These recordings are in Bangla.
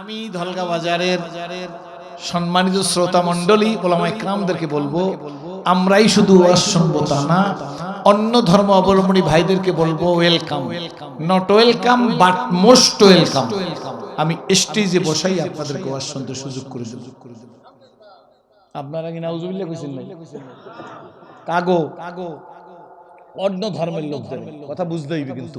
আমি ধলগা বাজারের সম্মানিত শ্রোতা মণ্ডলী, ওলামা ইকরামদেরকে বলব, আমরাই শুধু ওয়াজ শুনব তা না, অন্য ধর্ম অবলম্বনী ভাইদেরকে বলব welcome not welcome but most welcome আমি স্টেজে বসাই আপনাদেরকে ওয়াজ শুনতে সুযোগ করে দেব। আপনারা কি নাউজুবিল্লাহ কইছেন না কাগো কাগো? অন্য ধর্মের লোকদের। কথা বুঝতে হইবে কিন্তু।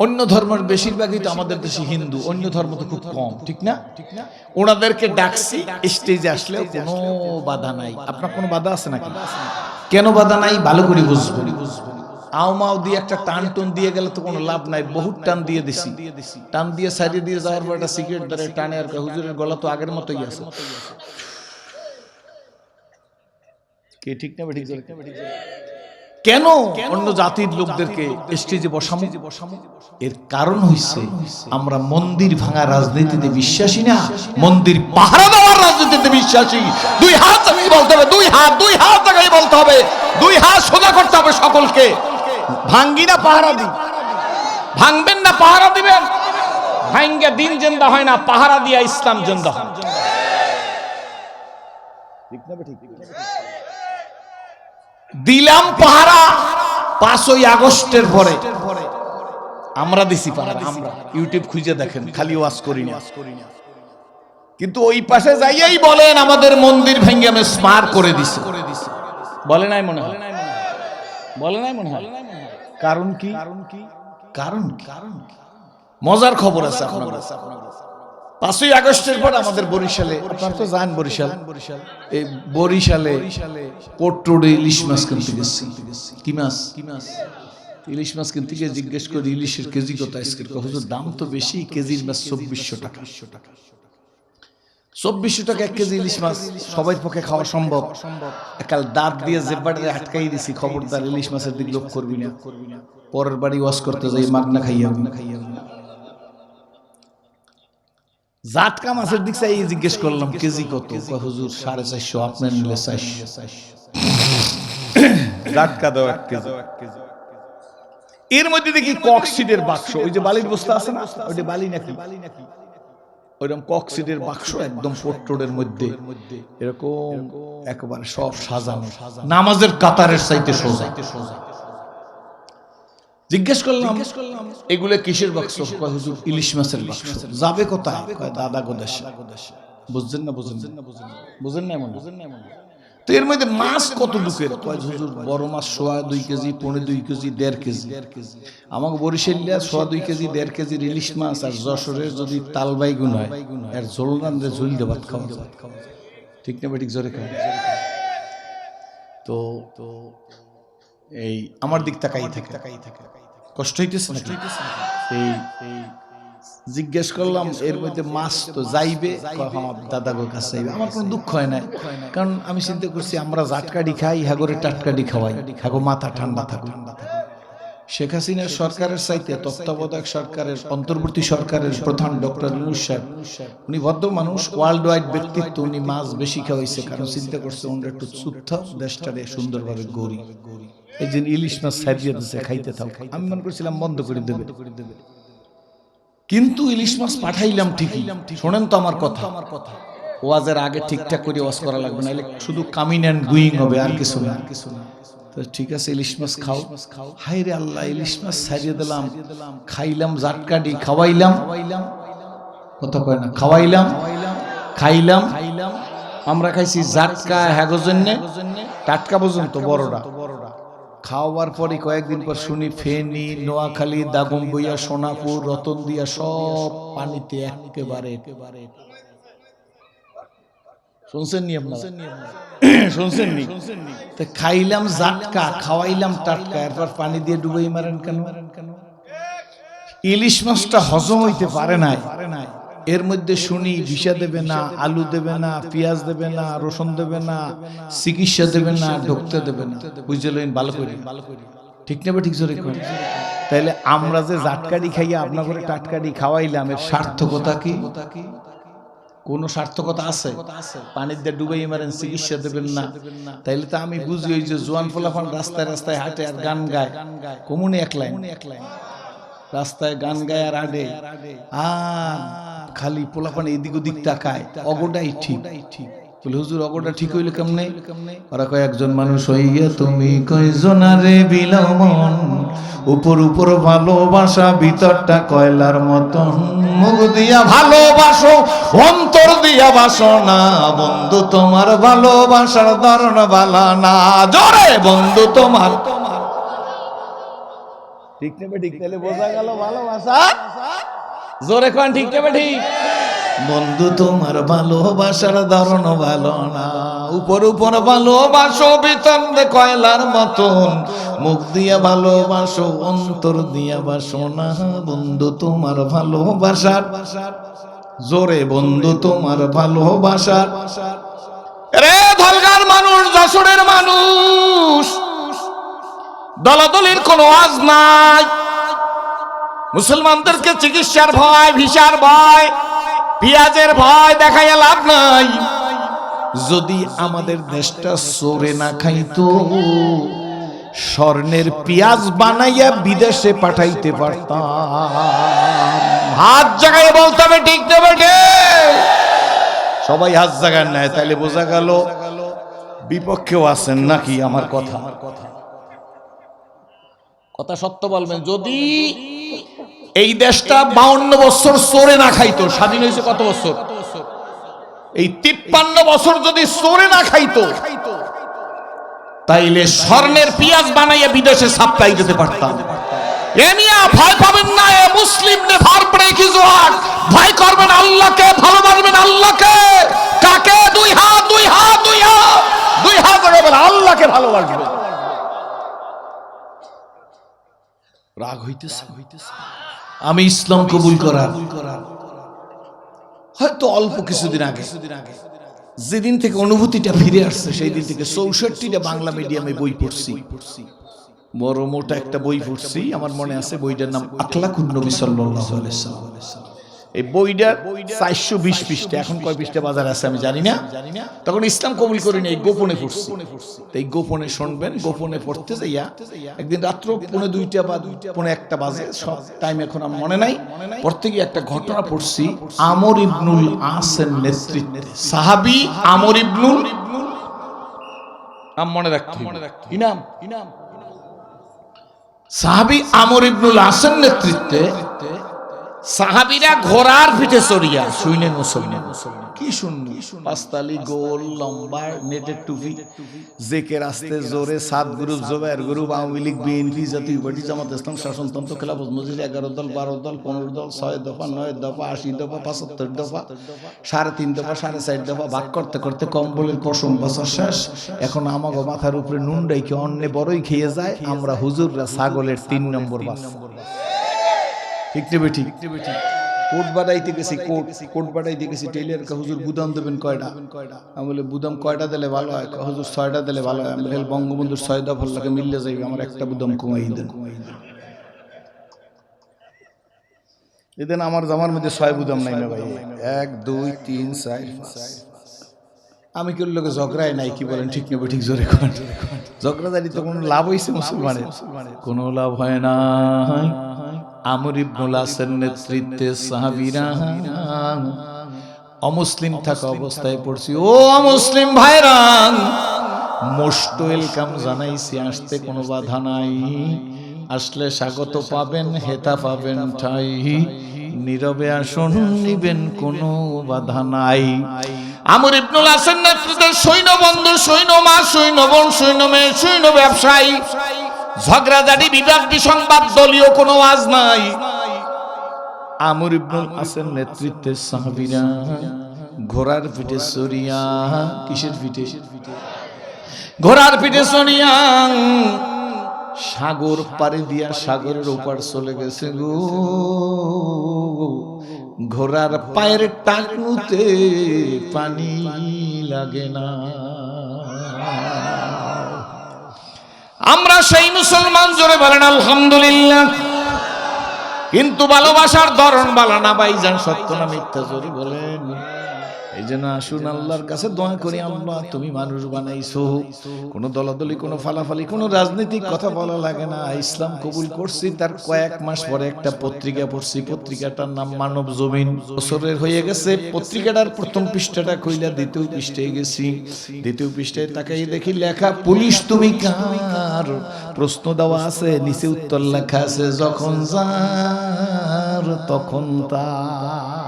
অন্য ধর্মের বেশিরভাগই তো আমাদের দেশে হিন্দু, অন্য ধর্ম তো খুব কম, ঠিক না? ওনাদেরকে ডাকছি স্টেজে আসলে কোনো বাধা নাই। আপনার কোনো বাধা আছে নাকি? কেন বাধা নাই? ভালো করে বুঝবেন। আও মাও দিয়ে একটা টান টন দিয়ে গেলে তো কোনো লাভ নাই। বহুত টান দিয়ে দিছি। টান দিয়ে সাইডে দিয়ে যাওয়ার পর একটা সিগারেট ধরে টানে আর হুজুরের গলা তো আগের মতোই আছে। কে ঠিক না ঠিক কেন অন্য জাতির লোকদেরকে স্টেজে বসামো? এর কারণ হইছে, আমরা মন্দির ভাঙা রাজনীতিতে বিশ্বাসী না। মন্দির পাহারা দেওয়ার রাজনীতিতে বিশ্বাসী। দুই হাত আমি বলতে হবে, দুই হাত দুই হাত জায়গায় বলতে হবে। দুই হাত সোজা করতে হবে সকলকে। ভাঙ্গি না পাহারা দি ভাঙবেন না, পাহারা দিবেন। ভাঙ্গে দিন জেন্দা হয় না, পাহারা দিয়া ইসলাম জেন্দা হয়। ঠিক না ঠিক? দিলাম পাহারা পাঁচই আগস্টের পরে। আমরা দিছি পাহারা আমরা ইউটিউব খুঁজে দেখেন খালি ওয়াজ করি না। কিন্তু ওই পাশে যাইয়াই বলেন আমাদের মন্দির ভেঙে আমি স্মার করে দিছে। বলে নাই মনে হয়? বলে নাই মনে হয়। কারণ কি? কারণ কি? কারণ কারণ মজার খবর আছে আপনার পাঁচই আগস্টের পর আমাদের বরিশালে, আপনার তো জান বরিশাল, এই বরিশালে রোডে ইলিশ মাছ কিনতে গেছি। কি মাছ? কি মাছ ইলিশ মাছ কিনতে গিয়ে জিজ্ঞেস করি, ইলিশের কেজি কত আজকের হুজুর, দাম তো বেশি, কেজির মাছ চব্বিশশো টাকা। চব্বিশশো টাকা এক কেজি ইলিশ মাছ সবাই পক্ষে খাওয়া সম্ভব। একাল দাঁত দিয়ে জেব্বাটারে আটকাই দিছি, খবরদার ইলিশ মাছের দিক লোক করবি না। পরের বাড়ি ওয়াশ করতে যাই মাগনা খাইয়া খাইয়া জাটকা মাছের দিক চাই জিজ্ঞেস করলাম কেজি কত? হুজুর সাড়ে চারশো আপনার নিলে চারশো। জাটকা দাও এক কেজি। এর মধ্যে দেখি কক্সিডের বাক্স ওই যে বালির বস্তা আছে না? ওইটা বালি নাকি? বালি নাকি? ওইরকম কক্সিডের বাক্স একদম পোট্টোডের মধ্যে। এরকম একেবারে সব সাজানো। নামাজের কাতারের সাইতে সোজা। জিজ্ঞেস করলাম এগুলো কিসের বাক্স? কয় হুজুর ইলিশ মাছের বাক্স? যাবে কোথায়? কয় দাদা গোদেশ বুঝছেন না বুঝেন না? বুঝেন না এমন বুঝেন না এমন তো এর মধ্যে মাছ কত কয় হুজুর বড় মাছ সোয়া দুই কেজি পৌনে দুই কেজি দেড় কেজি আমাকে বরিশালিয়া সোয়া দুই কেজি দেড় কেজি ইলিশ মাছ আর যশোরের যদি তালবাই গুণ হয় আর ঝোল রান্ধে ঝুল দিয়ে ভাত খাওয়া যায়। ঠিক না বেঠিক জোরে খাওয়া তো তো এই আমার দিক তাকাই থাকে। তাকাই থাকে। কষ্ট হইতেছে না এই জিজ্ঞেস করলাম এর মধ্যে মাছ তো যাইবে? দাদা গোর কাছে যাইবে। আমার কোনো দুঃখ হয় না কারণ আমি চিন্তা করছি আমরা জাটকাডি খাই হাগরে টাটকাডি খাওয়াই। হাগো মাথা ঠান্ডা থাকো শেখ হাসিনার সরকারের চাইতে তত্ত্বাবধায়ক সরকারের অন্তর্বর্তী সরকারের প্রধান ডক্টর ইউনুস সাহেব উনি ভদ্র মানুষ ওয়ার্ল্ড ওয়াইড ব্যক্তিত্ব। উনি মাছ বেশি খাওয়াইছে কারণ চিন্তা করছে ওনার একটু চুপ থাক দেশটারে সুন্দরভাবে গড়ি যে ইলিশ মাছ সারিয়ে দিচ্ছে খাইতে থাক আমি মনে করছিলাম বন্ধ করে দেবে। কিন্তু ইলিশ মাছ পাঠাইলাম ঠিকই। শোনেন তো আমার কথা। আমার কথা ওয়াজের আগে ঠিকঠাক করে ওয়াজ করা লাগবে না শুধু কামিং অ্যান্ড গুইং হবে আর কিছু না। আর কিছু না তো ঠিক আছে ইলিশ মাছ খাও। হাই রে আল্লাহ ইলিশ মাছ ছাড়িয়ে দিলাম। খাইলাম জাটকাডি খাওয়াইলাম। কথা কয় না খাওয়াইলাম। খাইলাম। খাইলাম আমরা খাইছি জাটকা হ্যাগো জন্যে টাটকা পর্যন্ত বড়টা খাওয়ার পরে কয়েকদিন পর শুনি ফেনি নোয়াখালী দাগম্বইয়া সোনাপুর রতন দিয়া সব পানিতে একেবারে। শুনছেন নি আপনারা? শুনছেন নি? তো খাইলাম জাটকা খাওয়াইলাম টাটকা এরপর পানি দিয়ে ডুবাই মারেন কেন? ইলিশ মাছটা হজম হইতে পারে নাই। এর মধ্যে শুনি ভিসা দেবে না, আলু দেবে না, পেঁয়াজ দেবে না, রসুন দেবে না, চিকিৎসা দেবে না ঢুকতে দেবে না। বুঝলেন? ভালো করে। ঠিক নেবে ঠিক জোরে তাইলে আমরা যে জাটকারি খাইয়া আপনার করে টাটকারি খাওয়াইলাম, এর সার্থকতা কি? কোনো সার্থকতা আছে? পানির দিয়ে ডুবাই মারেন, চিকিৎসা দেবেন না। তাইলে তো আমি বুঝি ওই যে জোয়ান ফলাফান রাস্তায় রাস্তায় হাঁটে আর গান গায়। কমুনে এক লাইন। রাস্তায় গান গায় আর আডে। আর খালি পোলাপান এদিক ওদিক তাকায় অগোটাই ঠিক। বলে হুজুর অগোটা ঠিক হইলে কেমনে? ওরা কয় একজন মানুষ হইয়া তুমি কয়জনারে বিলাও মন উপর উপর ভালোবাসা ভিতরটা কয়লার মতন। মুখ দিয়া ভালোবাসো অন্তর দিয়া বাসো না বন্ধু তোমার ভালোবাসার ধরন বালা না। জোরে বন্ধু তোমার। ঠিক নেবে ঠিক তাহলে বোঝা গেল ভালোবাসা। জোরে কোন ঠিক নেবে ঠিক বন্ধু, তোমার ভালোবাসার ধরন ভালো না। উপর উপর ভালোবাসো বেতন কয়লার মতন। মুখ দিয়া ভালোবাসো, অন্তর দিয়া বাসো না। বন্ধু, তোমার ভালোবাসার জোরে, বন্ধু, তোমার ভালোবাসার। রে ধলগার মানুষ, যশোরের মানুষ, দলাদলির কোনো আজ নাই। মুসলমানদেরকে চিকিৎসার ভয়, ভিসার ভয়, পেঁয়াজের ভয় দেখাইয়া লাভ নাই। যদি আমাদের দেশটা সরে না খাইতো, স্বর্ণের পেঁয়াজ বানাইয়া বিদেশে পাঠাইতে পারতাম। হাত জায়গায় বলতে হবে, ঠিক দেবে সবাই হাত জায়গায় নেয় তাইলে বোঝা গেল বিপক্ষেও আছেন নাকি আমার কথা? কথা সত্য বলবেন, যদি এই দেশটা বাউন্ন বছর সরে না খাইতো। স্বাধীন হয়েছে কত বছর? এই তিপ্পান্ন বছর যদি সরে না খাইতো, তাইলে স্বর্ণের পেঁয়াজ বানাইয়া বিদেশে সাপ্লাই দিতে পারতাম। ভয় করবেন আল্লাহকে আল্লাহকে। কাকে? দুই দুই দুই দুই রাগ হইতেছে হইতেছে। আমি ইসলাম কবুল করার হয়তো অল্প কিছুদিন আগে, যেদিন থেকে অনুভূতিটা ফিরে আসছে সেই দিন থেকে চৌষট্টিটা বাংলা মিডিয়ামে বই পড়ছি। বড় মোটা একটা বই পড়ছি, আমার মনে আছে বইটার নাম আখলাকুন্নবী সাল্লাহ এই বইটা চারশো বিশ পৃষ্ঠা। এখন কয় পৃষ্ঠা। বাজার আছে আমি জানি না। তখন ইসলাম কবুল করিনি এই গোপনে পড়ছি। তো এই গোপনে শুনবেন গোপনে পড়তে যাইয়া একদিন রাত্র পৌনে দুইটা বা পৌনে একটা বাজে সব টাইম এখন আমার মনে নাই। পড়তে গিয়ে একটা ঘটনা পড়ছি আমর ইবনুল আসের নেতৃত্বে সাহাবি আমর ইবনুল নাম মনে রাখতে মনে রাখতে ইনাম ইনাম সাহাবি আমর ইবনুল আসের নেতৃত্বে সাহাবিরা ঘোড়ার পিঠে চড়িয়া শুইলেন মুসলমান কি শুননি পাঁচতালি গোল, লম্বা, নেটের টুপি জেকে রাস্তে জোরে Saad group, Zubair group, Awami League, BNP Jatiya Party, Jamaat Islam, শাসনতন্ত্র, খেলাফত মসজিদ, এগারো দল, বারো দল, পনেরো দল, ছয় দফা, নয় দফা, আশি দফা, পঁচাত্তর দফা, সাড়ে তিন দফা, সাড়ে চার দফা, ভাগ করতে করতে কম্বলের পশম বছর শেষ। এখন আমাগো মাথার উপরে নুন ডাইকে অন্যে বড়ই খেয়ে যায়, আমরা হুজুররা ছাগলের তিন নম্বর বাস ঠিক কোট বাড়াইতে গেছি কোট কোট। বাড়াইতে গেছি টেইলার কা হুজুর বুদাম দেবেন কয়টা? আমি বলে বুদাম কয়টা দিলে ভালো হয়? হুজুর ছয়টা দিলে ভালো হয়? আমি বলে বঙ্গবন্ধুর ছয় দফার লাগে মিললে যাইবে আমার একটা বুদাম কমাই দেন। এদিন আমার জামার মধ্যে ছয় বুদাম নাই না ভাই। এক দুই তিন চার। আমি কেউ লোকে ঝগড়াই নাই কি বলেন ঠিক নেবে ঠিক জোরে ঝগড়াদারি তো কোনো লাভ হয়েছে মুসলমানের? কোনো লাভ হয় না আমর ইবনুল আসের নেতৃত্বে সাহাবীরা, অমুসলিম থাকা অবস্থায় পড়ছি। ও অমুসলিম ভাইরা মোস্ট ওয়েলকাম জানাইছি, আসতে কোনো বাধা নাই। আসলে স্বাগত পাবেন, হেতা পাবেন ঠাই। নীরবে আসন, নিবেন কোনো বাধা নাই। আমর ইবনুল হাসান নেতৃত্বে সৈন্য বন্ধু সৈন্য মা সৈন্য বোন সৈন্য মেয়ে সৈন্য ব্যবসায়ী ঝগড়াঝাটি বিবাদ বিসংবাদ দলীয় কোনো আজ নাই। আমর ইবনুল হাসান নেতৃত্বে সাহাবীরা, ঘোড়ার পিঠে সরিয়া, কিসের পিঠে? ঘোড়ার পিঠে সরিয়া, সাগর পাড়ি দিয়া সাগরের ওপার চলে গেছে গো। ঘোড়ার পায়ের টাকনুতে পানি লাগে না। আমরা সেই মুসলমান জোরে বলেন, আলহামদুলিল্লাহ। কিন্তু ভালোবাসার ধরন বালানা ভাইজান, সত্য না মিথ্যা, জোরে বলেন। এই জন্য আসুন আল্লাহর কাছে দোয়া করি, আল্লাহ তুমি মানুষ বানাইছো। কোনো দলাদলি, কোনো ফালাফালি, কোনো রাজনৈতিক কথা বলা লাগে না। ইসলাম কবুল করছি, তার কয়েক মাস পরে একটা পত্রিকা পড়ছি। পত্রিকাটার নাম মানব জমিন। বছরের হয়ে গেছে, পত্রিকাটার প্রথম পৃষ্ঠাটা কইলা দ্বিতীয় পৃষ্ঠায় গেছি। দ্বিতীয় পৃষ্ঠায় তাকাই দেখি লেখা, পুলিশ তুমি কার? প্রশ্ন দেওয়া আছে, নিচে উত্তর লেখা আছে, যখন যার, তখন তার।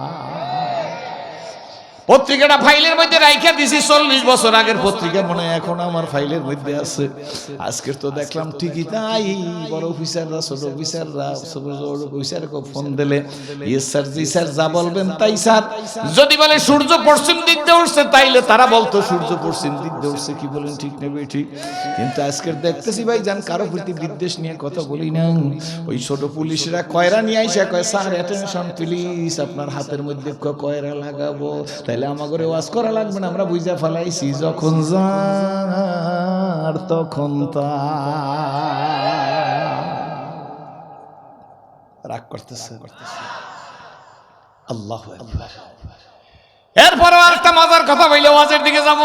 পত্রিকাটা ফাইলের মধ্যে রাইখা দিছি চল্লিশ বছর আগের পত্রিকা। মনে এখন আমার ফাইলের মধ্যে আছে। আজকের তো দেখলাম ঠিকই তাই বড় অফিসাররা ছোট অফিসাররা অফিসারকে ফোন দিলে ইয়ে স্যার জি স্যার যা বলবেন তাই স্যার। যদি বলে সূর্য পশ্চিম দিক দিয়ে উঠছে তাইলে তারা বলতো সূর্য পশ্চিম দিক দিয়ে উঠছে। কি বলেন ঠিক নেবে ঠিক। কিন্তু আজকের দেখতেছি ভাই যান কারও প্রতি বিদ্বেষ নিয়ে কথা বলি না। ওই ছোট পুলিশরা কয়রা নিয়ে আইসা কয় স্যার অ্যাটেনশন প্লিজ আপনার হাতের মধ্যে কয়রা লাগাবো? তাইলে আমাকে ওয়াজ করা লাগবে না, আমরা বুঝা ফেলাইছি, যখন যার তখন রাগ করতেছে। আল্লাহ এরপরে একটা মজার কথা বললে ওয়াজের দিকে যাব।